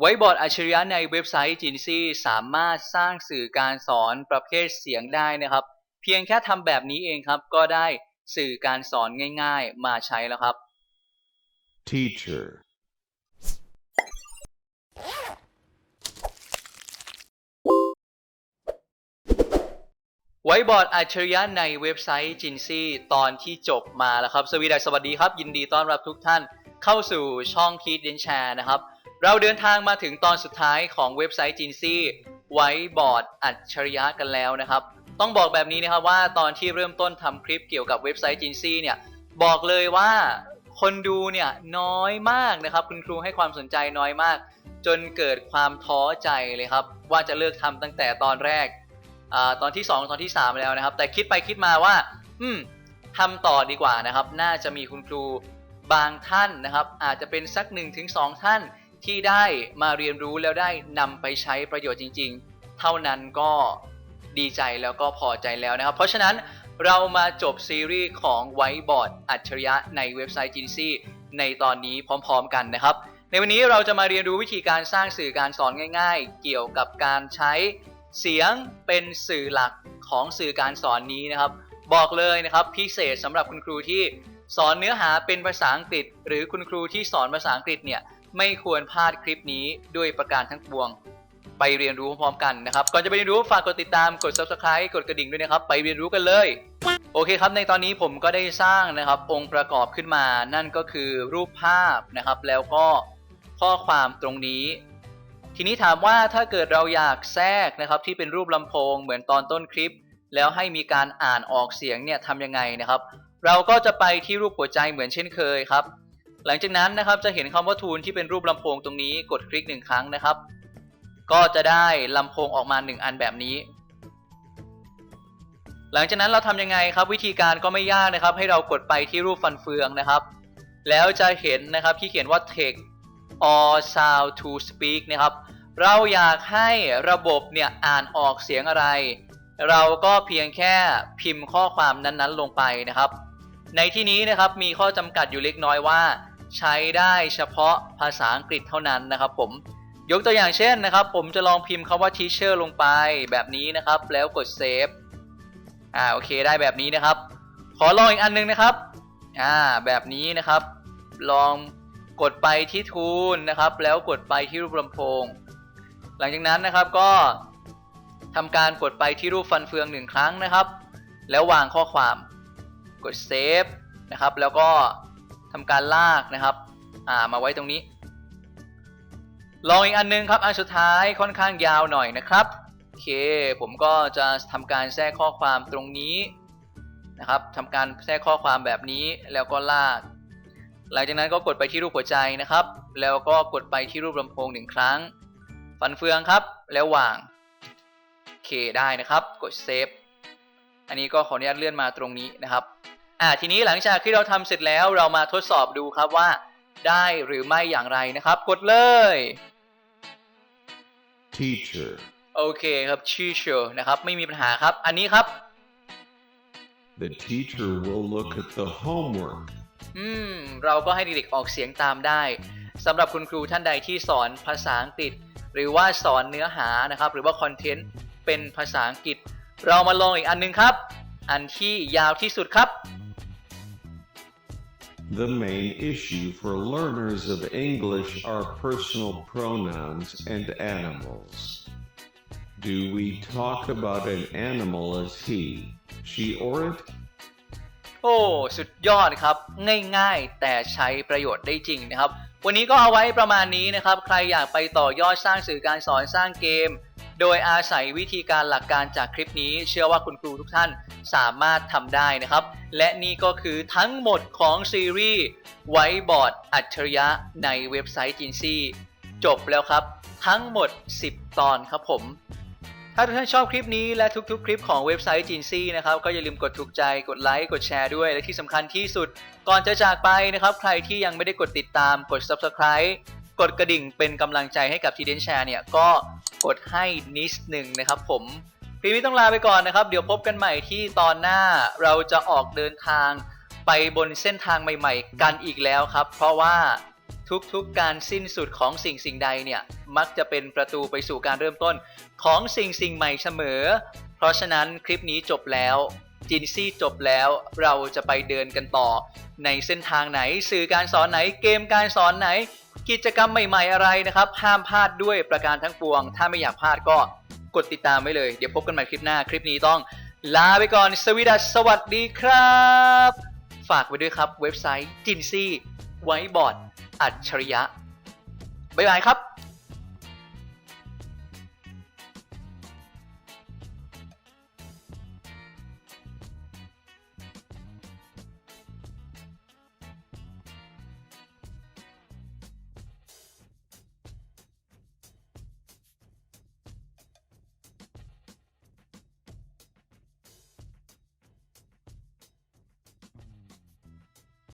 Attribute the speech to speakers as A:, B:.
A: ไว้บอร์ดอัจฉริยะในเว็บไซต์จินซี่สามารถสร้างสื่อการสอนประเภทเสียงได้นะครับ เพียงแค่ทำแบบนี้เองครับ ก็ได้สื่อการสอนง่ายๆ มาใช้แล้วครับ
B: teacher,
A: ไว้บอร์ดอัจฉริยะในเว็บไซต์จินซี่ตอนที่จบมาแล้วครับ สวีดัสสวัสดีครับ ยินดีต้อนรับทุกท่านเข้าสู่ช่องคีดเดนแชร์นะครับ เราเดินทางมาถึงตอนสุดท้ายของเว็บไซต์จินซี่ไว้บอร์ดอัจฉริยะกันแล้วนะครับ ต้องบอกแบบนี้นะครับว่าตอนที่เริ่มต้นทำคลิปเกี่ยวกับเว็บไซต์จินซี่เนี่ยบอกเลยว่าคนดูเนี่ยน้อยมากนะครับ คุณครูให้ความสนใจน้อยมาก จนเกิดความท้อใจเลยครับ ว่าจะเลิกทำตั้งแต่ตอนแรกอตอนที่ 2 ตอนที่ 3 แล้วนะครับ แต่คิดไปคิดมาว่า อืมทำต่อดีกว่านะครับ น่าจะมีคุณครูบางท่านนะครับ อาจจะเป็นสัก 1-2 ท่าน ที่ได้มาเรียนรู้แล้วได้นำไปใช้ประโยชน์จริง ๆ เท่านั้นก็ดีใจแล้วก็พอใจแล้วนะครับ เพราะฉะนั้นเรามาจบซีรีส์ของไวบอร์ดอัจฉริยะในเว็บไซต์จินซี่ในตอนนี้พร้อม ๆ กันนะครับ ในวันนี้เราจะมาเรียนรู้วิธีการสร้างสื่อการสอนง่าย ๆ เกี่ยวกับการใช้เสียงเป็นสื่อหลักของสื่อการสอนนี้นะครับ บอกเลยนะครับพิเศษสำหรับคุณครูที่สอนเนื้อหาเป็นภาษาอังกฤษ หรือคุณครูที่สอนภาษาอังกฤษเนี่ย ไม่ควรพลาดคลิปนี้ด้วยประการทั้งปวง ไปเรียนรู้พร้อมกันนะครับ ก่อนจะไปเรียนรู้ฝากกดติดตามกด subscribe กดกระดิ่งด้วยนะครับ ไปเรียนรู้กันเลย โอเคครับ ในตอนนี้ผมก็ได้สร้างนะครับ องค์ประกอบขึ้นมา นั่นก็คือรูปภาพนะครับ แล้วก็ข้อความตรงนี้ ทีนี้ถามว่าถ้าเกิดเราอยากแทรกนะครับ ที่เป็นรูปลำโพงเหมือนตอนต้นคลิป แล้วให้มีการอ่านออกเสียงเนี่ยทำยังไงนะครับ เราก็จะไปที่รูปหัวใจเหมือนเช่นเคยครับ หลังจากนั้นนะครับจะเห็นคำว่าทูนที่เป็นรูปลำโพงตรงนี้กดคลิกหนึ่งครั้งนะครับ ก็จะได้ลำโพงออกมาหนึ่งอันแบบนี้ หลังจากนั้นเราทำยังไงครับวิธีการก็ไม่ยากนะครับ ให้เรากดไปที่รูปฟันเฟืองนะครับ แล้วจะเห็นนะครับที่เขียนว่า text or sound to speak นะครับ เราอยากให้ระบบเนี่ยอ่านออกเสียงอะไร เราก็เพียงแค่พิมพ์ข้อความนั้นๆ ลงไปนะครับ ในที่นี้นะครับมีข้อจำกัดอยู่เล็กน้อยว่า ใช้ได้เฉพาะภาษาอังกฤษเท่านั้นนะครับผมยกตัวอย่างเช่นนะครับ ผมจะลองพิมพ์คำว่า teacher ลงไปแบบนี้นะครับ แล้วกด save อ่าโอเคได้แบบนี้นะครับ ขอลองอีกอันนึงนะครับอ่าแบบนี้นะครับ ลองกดไปที่ทูนนะครับ แล้วกดไปที่รูปลำโพง หลังจากนั้นนะครับก็ทำการกดไปที่รูปฟันเฟืองหนึ่งครั้งนะครับ แล้ววางข้อความ กดเซฟนะครับ แล้วก็ทำการลากนะครับอ่ามาไว้ตรงนี้ ลองอีกอันนึงครับ อันสุดท้ายค่อนข้างยาวหน่อยนะครับโอเค ผมก็จะทำการแทรกข้อความตรงนี้นะครับทำการแทรกข้อความแบบนี้แล้วก็ลาก หลังจากนั้นก็กดไปที่รูปหัวใจนะครับ แล้วก็กดไปที่รูปลำโพงหนึ่งครั้ง ฟันเฟืองครับ แล้ววาง โอเคได้นะครับ กดเซฟ อันนี้ก็ขออนุญาตเลื่อนมาตรงนี้นะครับอ่าทีนี้หลังจากที่เราทำเสร็จแล้วเรามาทดสอบดูครับว่า ได้หรือไม่อย่างไรนะครับ กดเลย
B: teacher,
A: โอเคครับชื่อเชอนะครับไม่มีปัญหาครับ อันนี้ครับ
B: the teacher will look at the homework.
A: อืมเราก็ให้เด็กๆออกเสียงตามได้สำหรับคุณครูท่านใดที่สอนภาษาอังกฤษ หรือว่าสอนเนื้อหานะครับ หรือว่าคอนเทนต์เป็นภาษาอังกฤษ เรามาลองอีกอันหนึงครับ อันที่ยาวที่สุดครับ
B: The main issue for learners of English are personal pronouns and animals. Do we talk about an animal as he, she, or it?
A: โอ้ สุดยอดครับ ง่ายๆ แต่ใช้ประโยชน์ได้จริงนะครับ วันนี้ก็เอาไว้ประมาณนี้นะครับ ใครอยากไปต่อยอดสร้างสื่อการสอนสร้างเกม โดยอาศัยวิธีการหลักการจากคลิปนี้ เชื่อว่าคุณครูทุกท่านสามารถทำได้นะครับ และนี่ก็คือทั้งหมดของซีรีส์ไวบอร์ดอัจฉริยะในเว็บไซต์จินซี่จบแล้วครับ ทั้งหมด 10 ตอนครับผม ถ้าทุกท่านชอบคลิปนี้และทุกๆ คลิปของเว็บไซต์จินซี่นะครับ ก็อย่าลืมกดถูกใจกดไลค์กดแชร์ด้วย และที่สำคัญที่สุด ก่อนจะจากไปนะครับ ใครที่ยังไม่ได้กดติดตามกด Subscribe กดกระดิ่งเป็นกำลังใจให้กับทีเดนแชร์เนี่ยก็ กดให้นิดหนึ่งนะครับผมพี่วิต้องลาไปก่อนนะครับ เดี๋ยวพบกันใหม่ที่ตอนหน้าเราจะออกเดินทางไปบนเส้นทางใหม่ ๆ กันอีกแล้วครับ เพราะว่าทุกๆการสิ้นสุดของสิ่งสิ่งใดเนี่ย มักจะเป็นประตูไปสู่การเริ่มต้นของสิ่งสิ่งใหม่เสมอ เพราะฉะนั้นคลิปนี้จบแล้ว จินซี่จบแล้วเราจะไปเดินกันต่อ ในเส้นทางไหน สื่อการสอนไหนเกมการสอนไหน กิจกรรมใหม่ ๆ อะไรนะครับ ห้ามพลาดด้วยประการทั้งปวง ถ้าไม่อยากพลาดก็กดติดตามไว้เลย เดี๋ยวพบกันใหม่คลิปหน้าคลิปนี้ต้อง ลาไปก่อนสวีดัสสวัสดีครับ ฝากไว้ด้วยครับเว็บไซต์จินซี่ไว้บอร์ดอัจฉริยะบ๊ายบายครับ